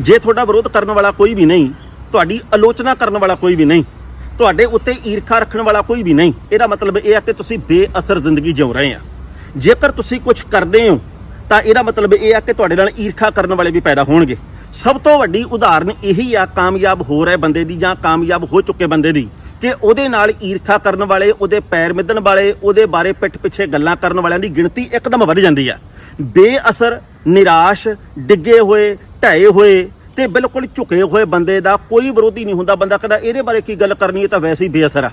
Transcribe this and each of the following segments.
ਜੇ ਤੁਹਾਡਾ ਵਿਰੋਧ ਕਰਨ ਵਾਲਾ ਕੋਈ ਵੀ ਨਹੀਂ, ਤੁਹਾਡੀ ਆਲੋਚਨਾ ਕਰਨ ਵਾਲਾ ਕੋਈ ਵੀ ਨਹੀਂ, ਤੁਹਾਡੇ ਉੱਤੇ ਈਰਖਾ ਰੱਖਣ ਵਾਲਾ ਕੋਈ ਵੀ ਨਹੀਂ, ਇਹਦਾ ਮਤਲਬ ਇਹ ਹੈ ਕਿ ਤੁਸੀਂ ਬੇਅਸਰ ਜ਼ਿੰਦਗੀ ਜਿਉ ਰਹੇ ਆ। ਜੇਕਰ ਤੁਸੀਂ ਕੁਝ ਕਰਦੇ ਹੋ, ਤਾਂ ਇਹਦਾ ਮਤਲਬ ਇਹ ਹੈ ਕਿ ਤੁਹਾਡੇ ਨਾਲ ਈਰਖਾ ਕਰਨ ਵਾਲੇ ਵੀ ਪੈਦਾ ਹੋਣਗੇ। ਸਭ ਤੋਂ ਵੱਡੀ ਉਦਾਹਰਨ ਇਹੀ ਆ, ਕਾਮਯਾਬ ਹੋ ਰਹੇ ਬੰਦੇ ਦੀ ਜਾਂ ਕਾਮਯਾਬ ਹੋ ਚੁੱਕੇ ਬੰਦੇ ਦੀ, ਕਿ ਉਹਦੇ ਨਾਲ ਈਰਖਾ ਕਰਨ ਵਾਲੇ, ਉਹਦੇ ਪੈਰ ਮਿੱਧਣ ਵਾਲੇ, ਉਹਦੇ ਬਾਰੇ ਪਿੱਠ ਪਿੱਛੇ ਗੱਲਾਂ ਕਰਨ ਵਾਲਿਆਂ ਦੀ ਗਿਣਤੀ ਇੱਕਦਮ ਵੱਧ ਜਾਂਦੀ ਆ। ਬੇਅਸਰ, ਨਿਰਾਸ਼, ਡਿੱਗੇ ਹੋਏ ਢਾਏ ਹੋਏ ਤੇ ਬਿਲਕੁਲ ਝੁਕੇ ਹੋਏ ਬੰਦੇ ਦਾ ਕੋਈ ਵਿਰੋਧੀ ਨਹੀਂ ਹੁੰਦਾ ਬੰਦਾ ਕਹਿੰਦਾ ਇਹਦੇ ਬਾਰੇ ਕੀ ਗੱਲ ਕਰਨੀ, ਇਹ ਤਾਂ ਵੈਸੇ ਹੀ ਬੇਅਸਰ ਆ।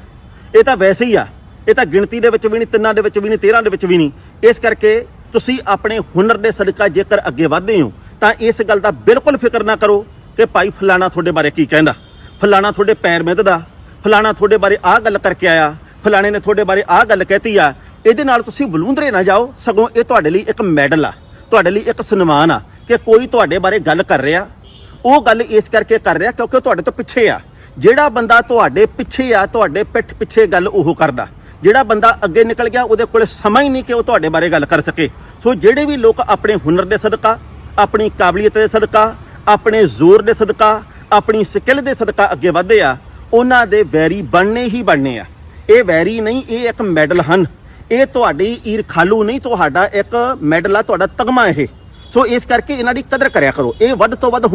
ਇਹ ਤਾਂ ਵੈਸੇ ਹੀ ਆ। ਇਹ ਤਾਂ ਗਿਣਤੀ ਦੇ ਵਿੱਚ ਵੀ ਨਹੀਂ, ਤਿੰਨਾਂ ਦੇ ਵਿੱਚ ਵੀ ਨਹੀਂ 13 ਦੇ ਵਿੱਚ ਵੀ ਨਹੀਂ। ਇਸ ਕਰਕੇ ਤੁਸੀਂ ਆਪਣੇ ਹੁਨਰ ਦੇ ਸਦਕਾ ਜੇਕਰ ਅੱਗੇ ਵਧਦੇ ਹੋ, ਤਾਂ ਇਸ ਗੱਲ ਦਾ ਬਿਲਕੁਲ ਫਿਕਰ ਨਾ ਕਰੋ ਕਿ ਭਾਈ ਫਲਾਣਾ ਤੁਹਾਡੇ ਬਾਰੇ ਕੀ ਕਹਿੰਦਾ। ਫਲਾਣਾ ਤੁਹਾਡੇ ਪੈਰ ਮਿੱਧਦਾ ਫਲਾਣਾ ਤੁਹਾਡੇ ਬਾਰੇ ਆਹ ਗੱਲ ਕਰਕੇ ਆਇਆ। ਫਲਾਣੇ ਨੇ ਤੁਹਾਡੇ ਬਾਰੇ ਆਹ ਗੱਲ ਕਹਿਤੀ ਆ। ਇਹਦੇ ਨਾਲ ਤੁਸੀਂ ਬਲੂੰਦਰੇ ਨਾ ਜਾਓ। ਸਗੋਂ ਇਹ ਤੁਹਾਡੇ ਲਈ ਇੱਕ ਮੈਡਲ ਆ। ਤੁਹਾਡੇ ਲਈ ਇੱਕ ਸਨਮਾਨ ਆ। ਕਿ ਕੋਈ ਤੁਹਾਡੇ ਬਾਰੇ ਗੱਲ ਕਰ ਰਿਹਾ। ਉਹ ਗੱਲ ਇਸ ਕਰਕੇ ਕਰ ਰਿਹਾ ਕਿਉਂਕਿ ਉਹ ਤੁਹਾਡੇ ਤੋਂ ਪਿੱਛੇ ਆ। ਜਿਹੜਾ ਬੰਦਾ ਤੁਹਾਡੇ ਪਿੱਛੇ ਆ, ਤੁਹਾਡੇ ਪਿੱਠ ਪਿੱਛੇ ਗੱਲ ਉਹ ਕਰਦਾ। ਜਿਹੜਾ ਬੰਦਾ ਅੱਗੇ ਨਿਕਲ ਗਿਆ, ਉਹਦੇ ਕੋਲ ਸਮਾਂ ਹੀ ਨਹੀਂ ਕਿ ਉਹ ਤੁਹਾਡੇ ਬਾਰੇ ਗੱਲ ਕਰ ਸਕੇ। ਸੋ ਜਿਹੜੇ ਵੀ ਲੋਕ ਆਪਣੇ ਹੁਨਰ ਦੇ ਸਦਕਾ, ਆਪਣੀ ਕਾਬਲੀਅਤ ਦੇ ਸਦਕਾ, ਆਪਣੇ ਜ਼ੋਰ ਦੇ ਸਦਕਾ, ਆਪਣੀ ਸਕਿੱਲ ਦੇ ਸਦਕਾ ਅੱਗੇ ਵਧਦੇ ਆ, ਉਹਨਾਂ ਦੇ ਵੈਰੀ ਬਣਨੇ ਹੀ ਬਣਨੇ ਆ। ਇਹ ਵੈਰੀ ਨਹੀਂ, ਇਹ ਇੱਕ ਮੈਡਲ ਹਨ। ਇਹ ਤੁਹਾਡੀ ਈਰਖਾਲੂ ਨਹੀਂ, ਤੁਹਾਡਾ ਇੱਕ ਮੈਡਲ ਆ, ਤੁਹਾਡਾ ਤਗਮਾ ਇਹ। ਸੋ ਇਸ ਕਰਕੇ ਇਹਨਾਂ ਦੀ ਕਦਰ ਕਰਿਆ ਕਰੋ। ਇਹ ਵੱਧ ਤੋਂ ਵੱਧ